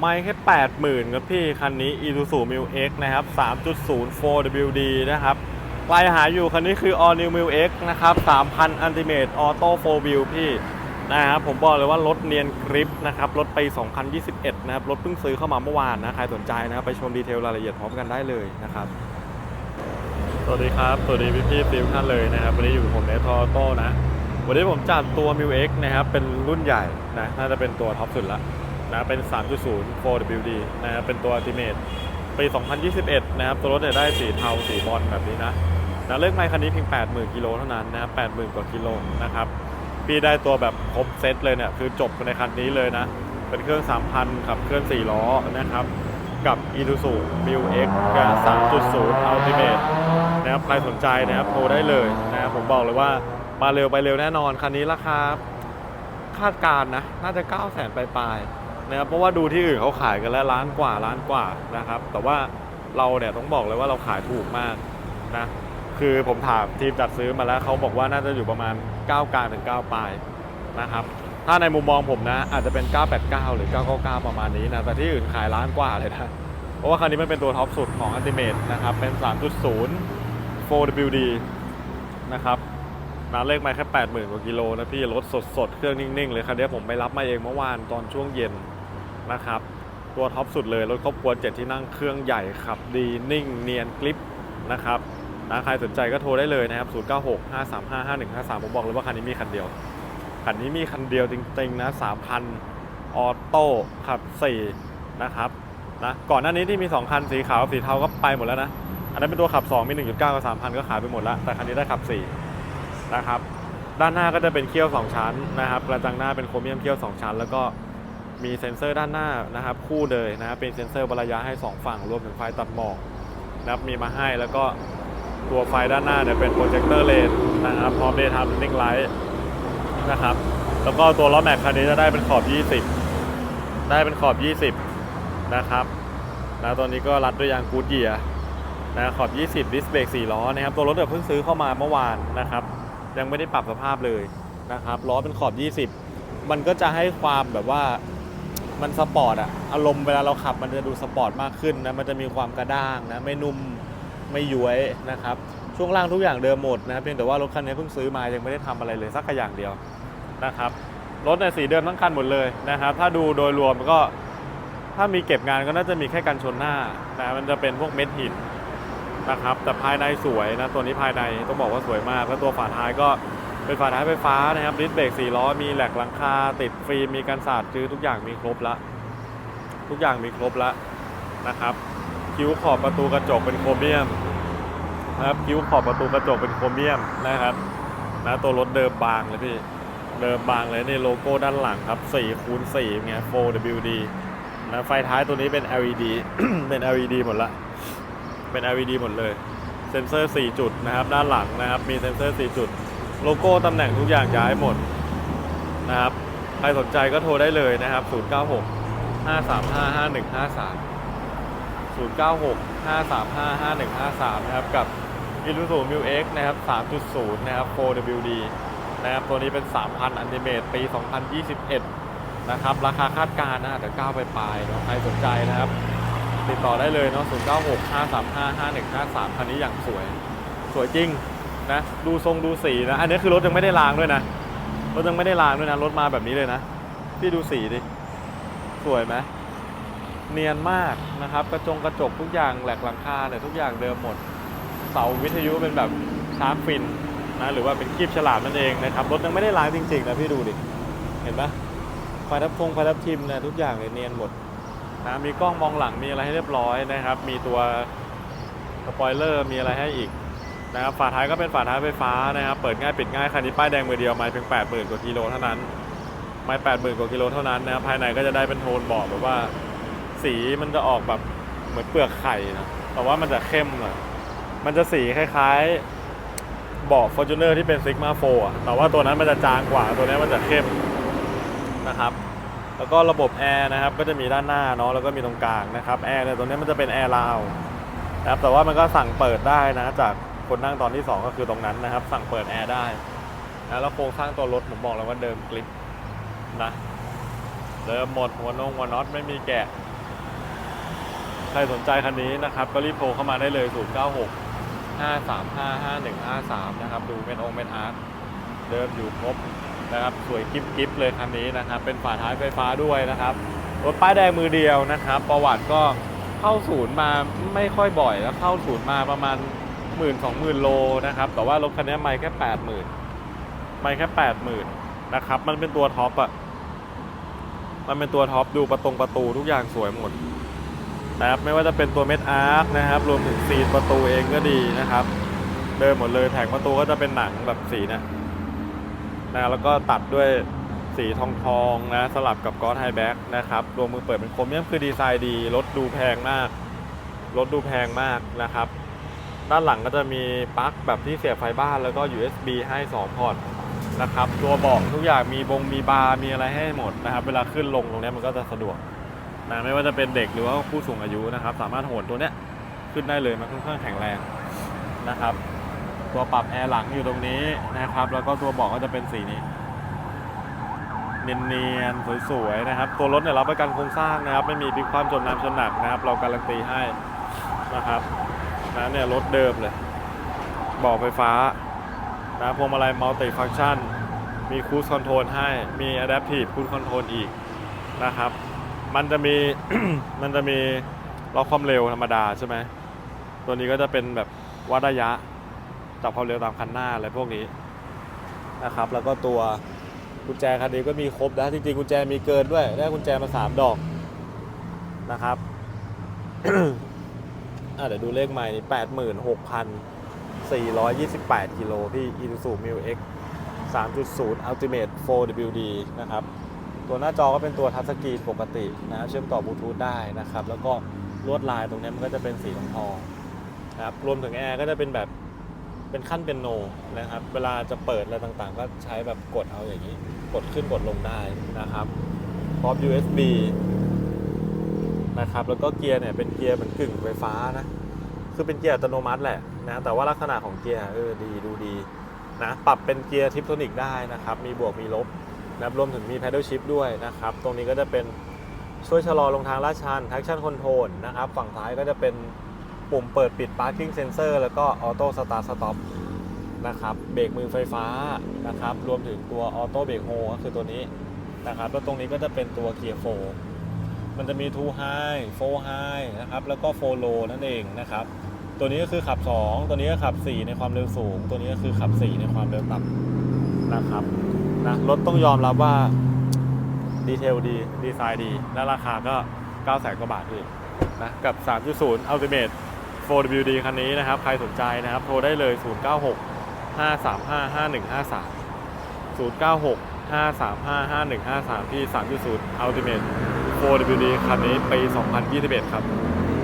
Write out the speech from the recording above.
ไม่แค่ 80,000ครับพี่ คันนี้ Isuzu Mil X นะครับ 3.0 4WD นะครับปลายหาอยู่คันนี้คือ All New Mil X นะครับ 3,000 Ultimate Auto 4 Wheel พี่นะครับผมบอกเลยว่ารถเนียนกริปนะครับรถปี 2021 นะครับ รถเพิ่งซื้อเข้ามาเมื่อวานนะ ใครสนใจนะครับ ไปชมดีเทลรายละเอียดพร้อมกันได้เลยนะครับ สวัสดีครับ สวัสดีพี่พี่ฟิลท่านเลยนะครับ วันนี้อยู่กับผมเนทอโต้นะ วันนี้ผมจัดตัว m i l X นะครับ เป็นรุ่นใหญ่นะ น่าจะเป็นตัวท็อปสุดละ นะเป็น 3.0 4WD นะครับเป็นตัว Ultimate ปี 2021 นะครับ ตัวรถเนี่ยได้สีเทาสีบอลแบบนี้นะนะเลือกไมค์คันนี้เพียง 80,000 กิโลเท่านั้นนะครับ80,000 กว่ากิโลนะครับ พี่ได้ตัวแบบครบเซตเลยเนี่ย คือจบในคันนี้เลยนะ เป็นเครื่อง 3,000 ขับเคลื่อน 4 ล้อนะครับ กับ Isuzu m i l X 3.0 Ultimate นะครับ ใครสนใจนะครับ โทรได้เลยนะครับ ผมบอกเลยว่ามาเร็วไปเร็วแน่นอน คันนี้ราคาคาดการณ์นะ น่าจะ 9 0 0 0 0 0ปลายๆ นะครับเพราะว่าดูที่อื่นเขาขายกันแล้วล้านกว่าล้านกว่านะครับ แต่ว่าเราเนี่ยต้องบอกเลยว่าเราขายถูกมากนะคือผมถามทีมจัดซื้อมาแล้วเขาบอกว่าน่าจะอยู่ประมาณ 9 กลางถึง 9 ปลายนะครับ ถ้าในมุมมองผมนะ อาจจะเป็น 989 หรือ 999 ประมาณนี้นะ แต่ที่อื่นขายล้านกว่าเลยนะ เพราะว่าคันนี้มันเป็นตัวท็อปสุดของ Ultimate นะครับ เป็น 3.0 4WD นะครับนาเลขมาแค่ 80,000 กว่ากิโลนะพี่ รถสดๆ เครื่องนิ่ง ๆ เลย คันนี้ผมไปรับมาเองเมื่อวานตอนช่วงเย็น นะครับ ตัวท็อปสุดเลย รถครอบครัว 7 ที่นั่งเครื่องใหญ่ขับดีนิ่งเนียนกริปนะครับนะใครสนใจก็โทรได้เลยนะครับ 096 535 5153 ผมบอกเลยว่าคันนี้มีคันเดียว คันนี้มีคันเดียวจริงๆนะ3,000 ออโต้ขับ 4 นะครับนะก่อนหน้านี้ที่มี 2 คันสีขาวสีเทาก็ไปหมดแล้วนะ อันนั้นเป็นตัวขับ 2 มี 1.9 กับ 3,000 ก็ขายไปหมดแล้ว แต่คันนี้ได้ขับ 4 นะครับ ด้านหน้าก็จะเป็นเคี่ยว 2 ชั้นนะครับกระจังหน้าเป็นโครเมียมเคี่ยว 2 ชั้น แล้วก็ มีเซ็นเซอร์ด้านหน้านะครับ คู่เลยนะครับเป็นเซ็นเซอร์บรรยายให้ 2 ฝั่งรวมถึงไฟตัดหมอกนะครับมีมาให้แล้วก็ตัวไฟด้านหน้าเนี่ยเป็นโปรเจคเตอร์เลนนะครับพร้อมเดย์ไทม์นิ่งไลท์นะครับ แล้วก็ตัวล้อแม็กคันนี้จะได้เป็นขอบ 20 ได้เป็นขอบ 20 นะครับนะตอนนี้ก็รัดด้วยยางกูดเยียนะขอบ 20 ดิสเบรก4ล้อนะครับ ตัวรถเนี่ยเพิ่งซื้อเข้ามาเมื่อวานนะครับ ยังไม่ได้ปรับสภาพเลยนะครับ ล้อเป็นขอบ 20 มันก็จะให้ความแบบว่า มันสปอร์ตอะอารมณ์เวลาเราขับมันจะดูสปอร์ตมากขึ้นนะมันจะมีความกระด้างนะไม่นุ่มไม่ย้วยนะครับช่วงล่างทุกอย่างเดิมหมดนะครับเพียงแต่ว่ารถคันนี้เพิ่งซื้อมายังไม่ได้ทำอะไรเลยสักอย่างเดียวนะครับรถในสีเดิมทั้งคันหมดเลยนะครับถ้าดูโดยรวมก็ถ้ามีเก็บงานก็น่าจะมีแค่กันชนหน้านะมันจะเป็นพวกเม็ดหินนะครับแต่ภายในสวยนะตัวนี้ภายในต้องบอกว่าสวยมากแล้วตัวฝาท้ายก็ เป็นฝาท้ายไฟฟ้านะครับดิสเบรก4ล้อมีแหลกหลังคาติดฟิล์มมีกันสาดคือทุกอย่างมีครบละ ทุกอย่างมีครบละนะครับ คิ้วขอบประตูกระจกเป็นโครเมียมนะครับคิ้วขอบประตูกระจกเป็นโครเมียมนะครับนะตัวรถเดิมบางเลยพี่เดิมบางเลยนี่โลโก้ด้านหลังครับ4คูณ4ไง 4WD นะไฟท้ายตัวนี้เป็น LED เป็น LED หมดละ เป็น LED หมดเลย เซ็นเซอร์ 4 จุดนะครับ ด้านหลังนะครับ มีเซ็นเซอร์ 4 จุด โลโก้ตำแหน่งทุกอย่างย้ายหมดนะครับ ใครสนใจก็โทรได้เลยนะครับ 096 535 5153 096 535 5153 นะครับ กับ Isuzu Mil X นะครับ 3.0 นะครับ 4WD นะครับ ตัวนี้เป็น 3,000 อันติเมตปี 2021 นะครับ ราคาคาดการณ์นะอาจจะก้าวไปปลายเนาะใครสนใจนะครับ ติดต่อได้เลยเนาะ 096 535 5153 คันนี้อย่างสวย สวยจริง นะ ดูทรงดูสีนะ อันนี้คือรถยังไม่ได้ล้างด้วยนะ รถยังไม่ได้ล้างด้วยนะ รถมาแบบนี้เลยนะ พี่ดูสีดิ สวยไหมเนียนมากนะครับ กระจงกระจกทุกอย่างแหลกหลังคาเนี่ยทุกอย่างเดิมหมด เสาวิทยุเป็นแบบชาร์กฟินนะหรือว่าเป็นคีบฉลามนั่นเองนะครับ รถยังไม่ได้ล้างจริงๆนะพี่ดูดิ เห็นปะไฟทับพงไฟทับทิมเนี่ยทุกอย่างเลยเนียนหมดนะมีกล้องมองหลังมีอะไรให้เรียบร้อยนะครับ มีตัวสปอยเลอร์มีอะไรให้อีก นะครับฝาท้ายก็เป็นฝาท้ายไฟฟ้านะครับเปิดง่ายปิดง่ายคันนี้ป้ายแดงมือเดียวไม่เพียง8 0,000กว่ากิโลเท่านั้นไม่8 0,000กว่ากิโลเท่านั้นนะครับภายในก็จะได้เป็นโทนบอกแบบว่า สีมันจะออกแบบเหมือนเปลือกไข่นะแต่ว่ามันจะเข้มหน่อยมันจะสีคล้ายๆเบาะ Fortuner ที่เป็นซิกมาโฟอะแต่ว่าตัวนั้นมันจะจางกว่าตัวนี้มันจะเข้มนะครับแล้วก็ระบบแอร์นะครับก็จะมีด้านหน้าเนาะแล้วก็มีตรงกลางนะครับแอร์เนี่ยตัวนี้มันจะเป็นแอร์ลาวนะครับแต่ว่ามันก็สั่งเปิดได้นะจาก คนนั่งตอนที่ 2 ก็คือตรงนั้นนะครับ สั่งเปิดแอร์ได้นะแล้วโครงสร้างตัวรถผมบอกแล้วว่าเดิมกริปนะเดิมหมดหัวนงหัวน็อตไม่มีแกะ ใครสนใจคันนี้นะครับ ก็รีบโทรเข้ามาได้เลย 096 535 5153 นะครับ ดูเป็นองค์เป็นอาร์ตเดิมอยู่ครบนะครับ สวยกิ๊บกิ๊บเลยคันนี้นะครับ เป็นฝาท้ายไฟฟ้าด้วยนะครับ รถป้ายแดงมือเดียวนะครับ ประวัติก็เข้าศูนย์มาไม่ค่อยบ่อยแล้วเข้าศูนย์มาประมาณ หมื่นสองหมื่นโลนะครับ แต่ว่ารถคันนี้ไม่แค่แปดหมื่นไม่แค่แปดหมื่นนะครับ มันเป็นตัวท็อปอะมันเป็นตัวท็อปดูประตงประตูทุกอย่างสวยหมดนะครับไม่ว่าจะเป็นตัวเม็ดอาร์คนะครับ รวมถึงซีนประตูเองก็ดีนะครับ เดิมหมดเลยแผงประตูก็จะเป็นหนังแบบสีเนะนะแล้วก็ตัดด้วยสีทองทองนะสลับกับกอ d ไฮแบ็กนะครับรวมมือเปิดเป็นโครเมียมคือดีไซน์ดีรถดูแพงมากรถดูแพงมากนะครับ ด้านหลังก็จะมีปลั๊กแบบที่เสียบไฟบ้านแล้วก็ USB ให้ 2 พอร์ตนะครับ ตัวเบอกทุกอย่างมีบงมีบาร์มีอะไรให้หมดนะครับ เวลาขึ้นลงตรงนี้มันก็จะสะดวกนะไม่ว่าจะเป็นเด็กหรือว่าผู้สูงอายุนะครับ สามารถโหนตัวเนี้ยขึ้นได้เลยมันค่อนข้างแข็งแรงนะครับ ตัวปรับแอร์หลังอยู่ตรงนี้นะครับ แล้วก็ตัวเบอกก็จะเป็นสีนี้เนียนๆสวยๆนะครับ ตัวรถเนี่ยรับประกันโครงสร้างนะครับ ไม่มีพลิกความจมน้ำชนหนักนะครับ เราการันตีให้นะครับ นะเนี่ยรถเดิมเลยบอกไฟฟ้านะพวงมาลัยมัลติฟังชันมีคู i คอนโทรลให้มี Adaptive Cruise Control อีกนะครับ มันจะมีมันจะมีล็อกความเร็วธรรมดาใช่ไหมตัวนี้ก็จะเป็นแบบวัดระยะจับความเร็วตามคันหน้าอะไรพวกนี้นะครับ แล้วก็ตัวกุญแจคันนี้ก็มีครบนะจริงๆกุญแจมีเกินด้วยได้กุญแจมาสามดอกนะครับ อะเดี๋ยวดูเลขใหม่นี่แปดหมื่นหกพันสี่ร้อยยี่สิบแปดกิโลพี่ Isuzu m i l X 3.0 Ultimate 4WD นะครับ ตัวหน้าจอก็เป็นตัวทัชสกรีนปกตินะเชื่อมต่อบลูทูธได้นะครับ แล้วก็ลวดลายตรงนี้มันก็จะเป็นสีทองทองนะครับรวมถึงแอร์ก็จะเป็นแบบเป็นขั้นเป็นโนนะครับ เวลาจะเปิดอะไรต่างๆ ก็ใช้แบบกดเอาอย่างนี้ กดขึ้นกดลงได้นะครับพร้อม USB นะครับแล้วก็เกียร์เนี่ยเป็นเกียร์เหมือนกึ่งไฟฟ้านะคือเป็นเกียร์อัตโนมัติแหละนะแต่ว่าลักษณะของเกียร์เออดีดูดีนะปรับเป็นเกียร์ทิปโทนิกได้นะครับมีบวกมีลบนะรวมถึงมี paddle shift ด้วยนะครับตรงนี้ก็จะเป็นช่วยชะลอลงทางลาดชัน traction control นะครับฝั่งซ้ายก็จะเป็นปุ่มเปิดปิด parking sensor แล้วก็ auto start stop นะครับเบรกมือไฟฟ้านะครับรวมถึงตัว auto brake hold ก็คือตัวนี้นะครับแล้วตรงนี้ก็จะเป็นตัว gear 4 มันจะมี two high four high นะครับ แล้วก็ four low นั่นเองนะครับ ตัวนี้ก็คือขับ 2 ตัวนี้ก็ขับ 4 ในความเร็วสูง ตัวนี้ก็คือขับ 4 ในความเร็วต่ำนะครับนะรถต้องยอมรับว่าดีเทลดี ดีไซน์ดี และราคาก็9 0 0 0 0กว่าบาทพี่นะกับ 3.0 Ultimate 4WD คันนี้นะครับ ใครสนใจนะครับ โทรได้เลย 096 535 5153 096 535 5153 ที่ 3.0 Ultimate 4WD คันนี้ปี 2021 ครับ